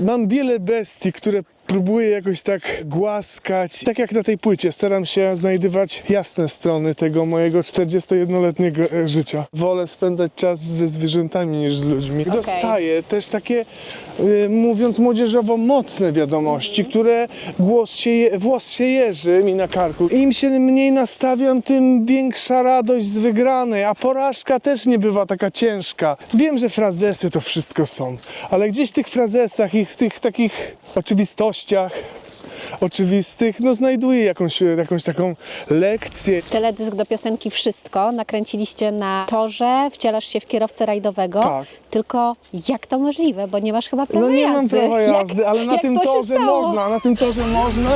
Mam wiele bestii, które próbuję jakoś tak głaskać. Tak jak na tej płycie, staram się znajdywać jasne strony tego mojego 41-letniego e, życia. Wolę spędzać czas ze zwierzętami niż z ludźmi. Okej. Dostaję też takie, y, mówiąc młodzieżowo, mocne wiadomości, które głos się je, włos się jeży mi na karku. Im się mniej nastawiam, tym większa radość z wygranej, a porażka też nie bywa taka ciężka. Wiem, że frazesy to wszystko są, ale gdzieś w tych frazesach i w tych takich oczywistościach oczywistych, no znajduję jakąś, jakąś taką lekcję. Teledysk do piosenki Wszystko nakręciliście na torze, wcielasz się w kierowcę rajdowego. Tak. Tylko jak to możliwe, bo nie masz chyba prawa No nie mam prawa Jak- jazdy, ale na jak tym to torze stało? można, na tym torze można.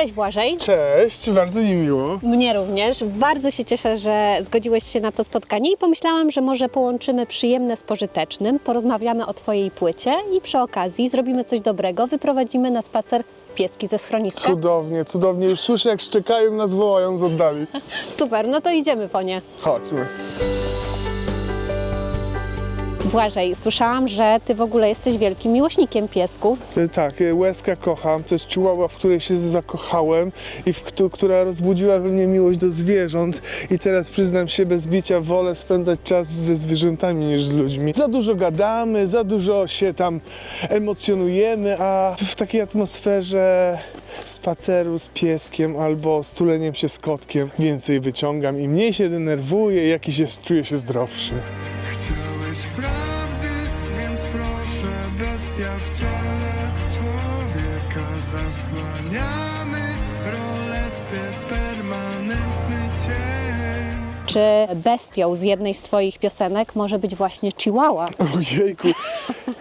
Cześć Błażej. Cześć, bardzo mi miło. Mnie również. Bardzo się cieszę, że zgodziłeś się na to spotkanie i pomyślałam, że może połączymy przyjemne z pożytecznym, porozmawiamy o Twojej płycie i przy okazji zrobimy coś dobrego, wyprowadzimy na spacer pieski ze schroniska. Cudownie, cudownie. Już słyszę, jak szczekają, nas wołają z oddali. Super, no to idziemy po nie. Chodźmy. Błażej, słyszałam, że Ty w ogóle jesteś wielkim miłośnikiem piesków. E, Tak, e, łezka kocham. To jest chihuahua, w której się zakochałem i w, któ- która rozbudziła we mnie miłość do zwierząt. I teraz przyznam się bez bicia, wolę spędzać czas ze zwierzętami niż z ludźmi. Za dużo gadamy, za dużo się tam emocjonujemy, a w takiej atmosferze spaceru z pieskiem albo stuleniem się z kotkiem więcej wyciągam i mniej się denerwuję, jakiś jest, czuję się zdrowszy. Bestia w ciele człowieka zasłaniamy rolety, permanentny cień. Czy bestią z jednej z Twoich piosenek może być właśnie Chihuahua? Ojejku,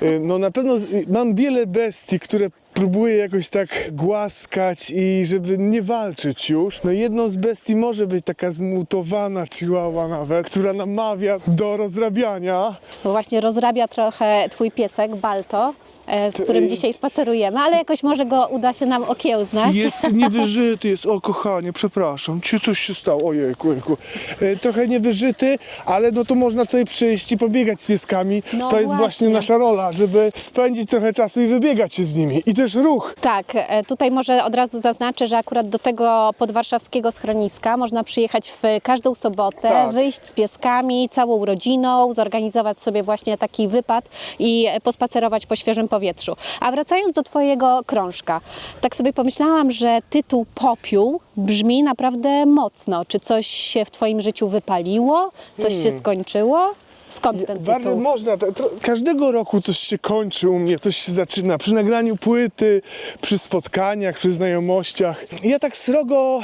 Y, no na pewno mam wiele bestii, które próbuję jakoś tak głaskać i żeby nie walczyć już. No jedną z bestii może być taka zmutowana chihuahua nawet, która namawia do rozrabiania. Bo właśnie rozrabia trochę Twój piesek, Balto, e, z To- którym dzisiaj spacerujemy, ale jakoś może go uda się nam okiełznać. Jest niewyżyty, jest, o kochanie, przepraszam, ci coś się stało, ojejku, ojejku. Y, Trochę niewyżyty, ale no to można tutaj przyjść i pobiegać z pieskami. No to jest właśnie właśnie. nasza rola, żeby spędzić trochę czasu i wybiegać się z nimi. I też ruch. Tak, e, tutaj może od razu zaznaczę, że akurat do tego podwarszawskiego schroniska można przyjechać w każdą sobotę, Tak. wyjść z pieskami, całą rodziną, zorganizować sobie właśnie taki wypad i e, pospacerować po świeżym powietrzu. A wracając do Twojego krążka, tak sobie pomyślałam, że tytuł Popiół brzmi naprawdę mocno. Czy coś się w Twoim życiu wypaliło? Coś się skończyło? Skąd ten Bardzo tytuł? można. To, to, każdego roku coś się kończy u mnie, coś się zaczyna. Przy nagraniu płyty, przy spotkaniach, przy znajomościach. Ja tak srogo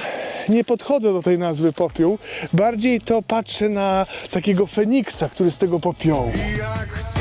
nie podchodzę do tej nazwy popiół. Bardziej to patrzę na takiego Feniksa, który z tego popiołu. Jak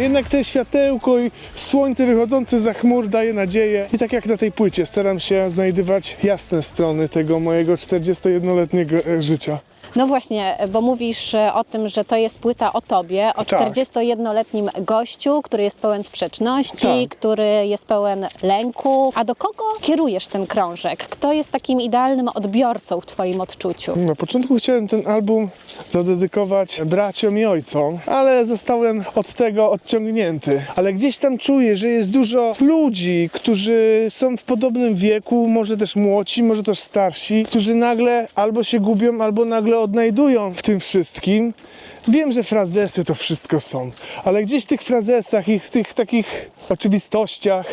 Jednak te światełko i słońce wychodzące za chmur daje nadzieję. I tak jak na tej płycie, staram się znajdywać jasne strony tego mojego 41-letniego e, życia. No właśnie, bo mówisz e, o tym, że to jest płyta o tobie, o Tak. 41-letnim gościu, który jest pełen sprzeczności, Tak. który jest pełen lęku. A do kogo kierujesz ten krążek? Kto jest takim idealnym odbiorcą w twoim odczuciu? Na początku chciałem ten album zadedykować braciom i ojcom, ale zostałem od tego odciągnięty. Ale gdzieś tam czuję, że jest dużo ludzi, którzy są w podobnym wieku, może też młodsi, może też starsi, którzy nagle albo się gubią, albo nagle odnajdują w tym wszystkim. Wiem, że frazesy to wszystko są, ale gdzieś w tych frazesach i w tych takich oczywistościach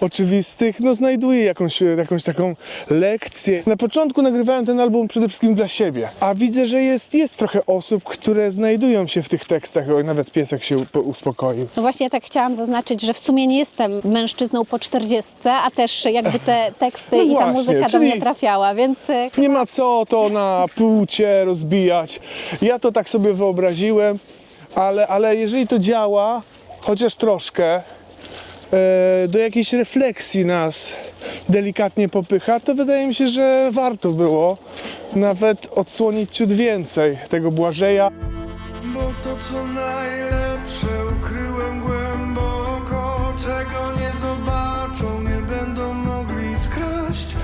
oczywistych, no znajduję jakąś, jakąś taką lekcję. Na początku nagrywałem ten album przede wszystkim dla siebie, a widzę, że jest, jest trochę osób, które znajdują się w tych tekstach, oj, nawet piesek się uspokoił. No właśnie, ja tak chciałam zaznaczyć, że w sumie nie jestem mężczyzną po 40, a też jakby te teksty No i ta właśnie, muzyka do mnie trafiała, więc e, Nie ma co to na płcie rozbijać. Ja to tak sobie wyobraziłem, ale, ale jeżeli to działa, chociaż troszkę, do jakiejś refleksji nas delikatnie popycha, to wydaje mi się, że warto było nawet odsłonić ciut więcej tego Błażeja. Bo to co najlepsze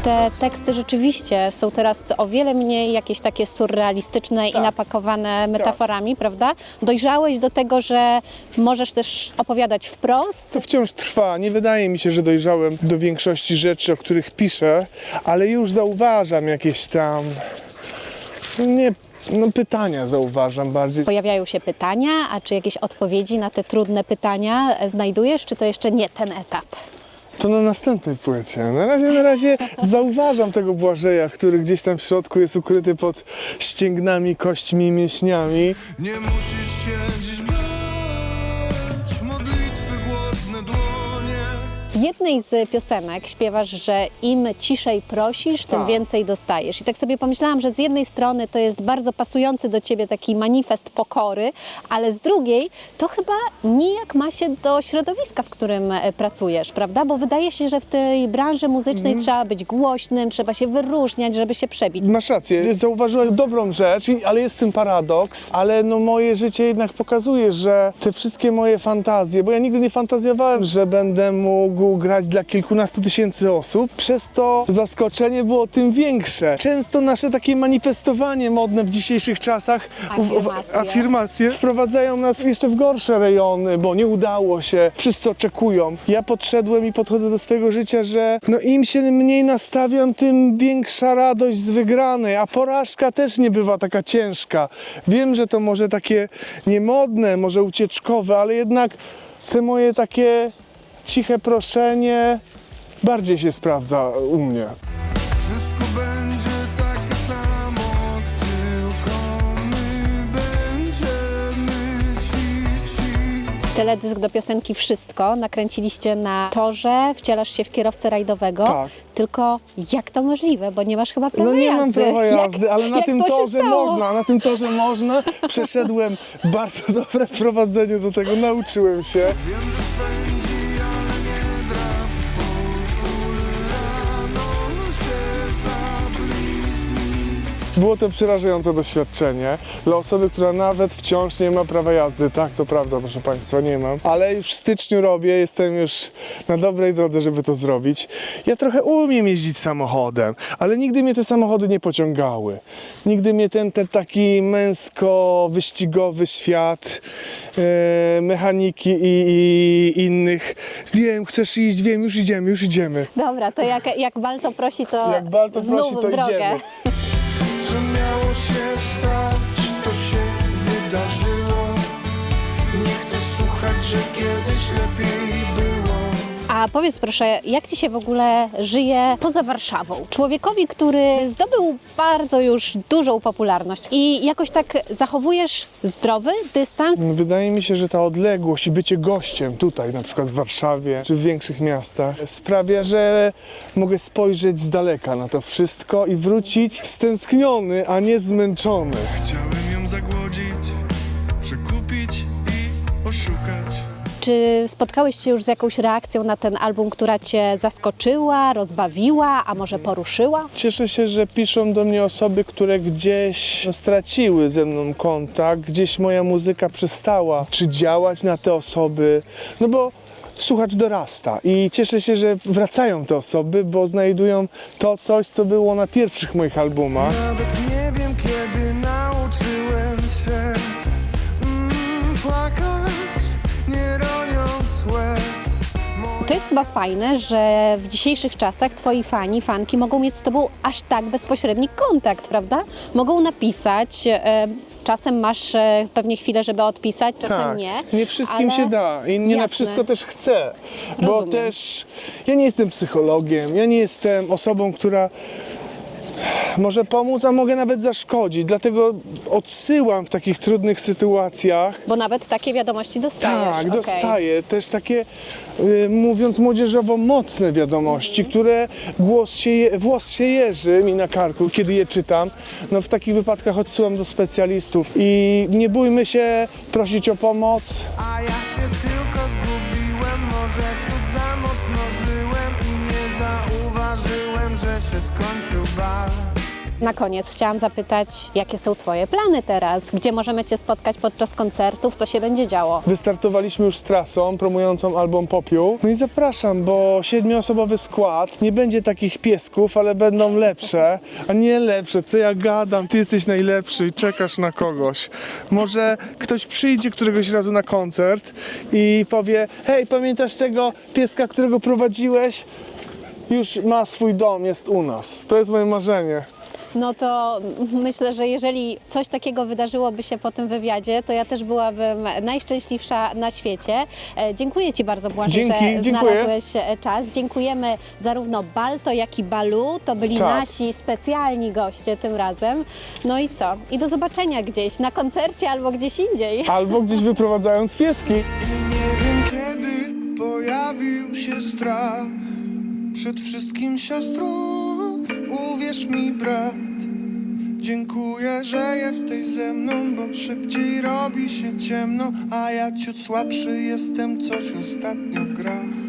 Te teksty rzeczywiście są teraz o wiele mniej jakieś takie surrealistyczne i Tak. napakowane metaforami, prawda? Dojrzałeś do tego, że możesz też opowiadać wprost. To wciąż trwa. Nie wydaje mi się, że dojrzałem do większości rzeczy, o których piszę, ale już zauważam jakieś tam. Nie, no pytania zauważam bardziej. Pojawiają się pytania, a czy jakieś odpowiedzi na te trudne pytania znajdujesz, czy to jeszcze nie ten etap? To na następnej płycie. Na razie, na razie zauważam tego Błażeja, który gdzieś tam w środku jest ukryty pod ścięgnami, kośćmi, mięśniami. Nie musisz się dziś bać jednej z piosenek śpiewasz, że im ciszej prosisz, tym Tak. więcej dostajesz. I tak sobie pomyślałam, że z jednej strony to jest bardzo pasujący do ciebie taki manifest pokory, ale z drugiej to chyba nijak ma się do środowiska, w którym e, pracujesz, prawda? Bo wydaje się, że w tej branży muzycznej Mhm. trzeba być głośnym, trzeba się wyróżniać, żeby się przebić. Masz rację, zauważyłem dobrą rzecz, ale jest w tym paradoks, ale no moje życie jednak pokazuje, że te wszystkie moje fantazje, bo ja nigdy nie fantazjowałem, że będę mógł grać dla kilkunastu tysięcy osób, przez to zaskoczenie było tym większe. Często nasze takie manifestowanie modne w dzisiejszych czasach, Afirmacje. afirmacje sprowadzają nas jeszcze w gorsze rejony, bo nie udało się, wszyscy oczekują. Ja podszedłem i podchodzę do swojego życia, że no im się mniej nastawiam, tym większa radość z wygranej, a porażka też nie bywa taka ciężka. Wiem, że to może takie niemodne, może ucieczkowe, ale jednak te moje takie ciche proszenie bardziej się sprawdza u mnie. Wszystko będzie takie samo Tylko my będziemy cichi Teledysk do piosenki Wszystko nakręciliście na torze, wcielasz się w kierowcę rajdowego. Tak. Tylko jak to możliwe, bo nie masz chyba prawa No nie jazdy. mam prawa Jak- jazdy, ale na jak tym to się torze stało? można, na tym torze można. Przeszedłem bardzo dobre wprowadzenie do tego, nauczyłem się. Wiem, że Było to przerażające doświadczenie dla osoby, która nawet wciąż nie ma prawa jazdy. Tak, to prawda, proszę Państwa, nie mam. Ale już w styczniu robię, jestem już na dobrej drodze, żeby to zrobić. Ja trochę umiem jeździć samochodem, ale nigdy mnie te samochody nie pociągały. Nigdy mnie ten, ten taki męsko-wyścigowy świat e, mechaniki i, i innych. Wiem, chcesz iść, wiem, już idziemy, już idziemy. Dobra, to jak, jak Balto prosi, to Jak Balto znów prosi, to w drogę. idziemy. Co miało się stać, to się wydarzyło. Nie chcę słuchać, że kiedyś lepiej było A powiedz proszę, jak Ci się w ogóle żyje poza Warszawą? Człowiekowi, który zdobył bardzo już dużą popularność i jakoś tak zachowujesz zdrowy dystans? Wydaje mi się, że ta odległość i bycie gościem tutaj, na przykład w Warszawie czy w większych miastach, sprawia, że mogę spojrzeć z daleka na to wszystko i wrócić stęskniony, a nie zmęczony. Chciałem ją zagłodzić, Czy spotkałeś się już z jakąś reakcją na ten album, która Cię zaskoczyła, rozbawiła, a może poruszyła? Cieszę się, że piszą do mnie osoby, które gdzieś straciły ze mną kontakt, gdzieś moja muzyka przestała, czy działać na te osoby, no bo słuchacz dorasta i cieszę się, że wracają te osoby, bo znajdują to coś, co było na pierwszych moich albumach. Nawet nie wiem kiedy nauczyłem się chyba fajne, że w dzisiejszych czasach Twoi fani, fanki mogą mieć z Tobą aż tak bezpośredni kontakt, prawda? Mogą napisać, e, czasem masz e, pewnie chwilę, żeby odpisać, czasem tak, nie. nie wszystkim ale- się da i nie na Jasne. wszystko też chcę, bo Rozumiem. też ja nie jestem psychologiem, ja nie jestem osobą, która może pomóc, a mogę nawet zaszkodzić, dlatego odsyłam w takich trudnych sytuacjach. Bo nawet takie wiadomości dostajesz. Tak, okej. dostaję też takie, y, mówiąc młodzieżowo, mocne wiadomości, które głos się je, włos się jeży mi na karku, kiedy je czytam. No w takich wypadkach odsyłam do specjalistów i nie bójmy się prosić o pomoc. A ja się tylko zgubiłem, może ciut za mocno żyłem i nie zauważyłem, że się skończył bal. Na koniec chciałam zapytać, jakie są Twoje plany teraz? Gdzie możemy Cię spotkać podczas koncertów? Co się będzie działo? Wystartowaliśmy już z trasą promującą album Popiół. No i zapraszam, bo siedmioosobowy skład. Nie będzie takich piesków, ale będą lepsze. A nie lepsze, co ja gadam? Ty jesteś najlepszy i czekasz na kogoś. Może ktoś przyjdzie któregoś razu na koncert i powie: Hej, pamiętasz tego pieska, którego prowadziłeś? Już ma swój dom, jest u nas. To jest moje marzenie. No to myślę, że jeżeli coś takiego wydarzyłoby się po tym wywiadzie, to ja też byłabym najszczęśliwsza na świecie. E, Dziękuję Ci bardzo, Błażej, Dzięki, że dziękuję. znalazłeś e, czas. Dziękujemy zarówno Balto, jak i Balu. To byli Tak. nasi specjalni goście tym razem. No i co? I do zobaczenia gdzieś na koncercie albo gdzieś indziej. Albo gdzieś wyprowadzając pieski. I nie wiem kiedy pojawił się strach Przed wszystkim siostro, uwierz mi brat. Dziękuję, że jesteś ze mną, bo szybciej robi się ciemno A ja ciut słabszy jestem coś ostatnio w grach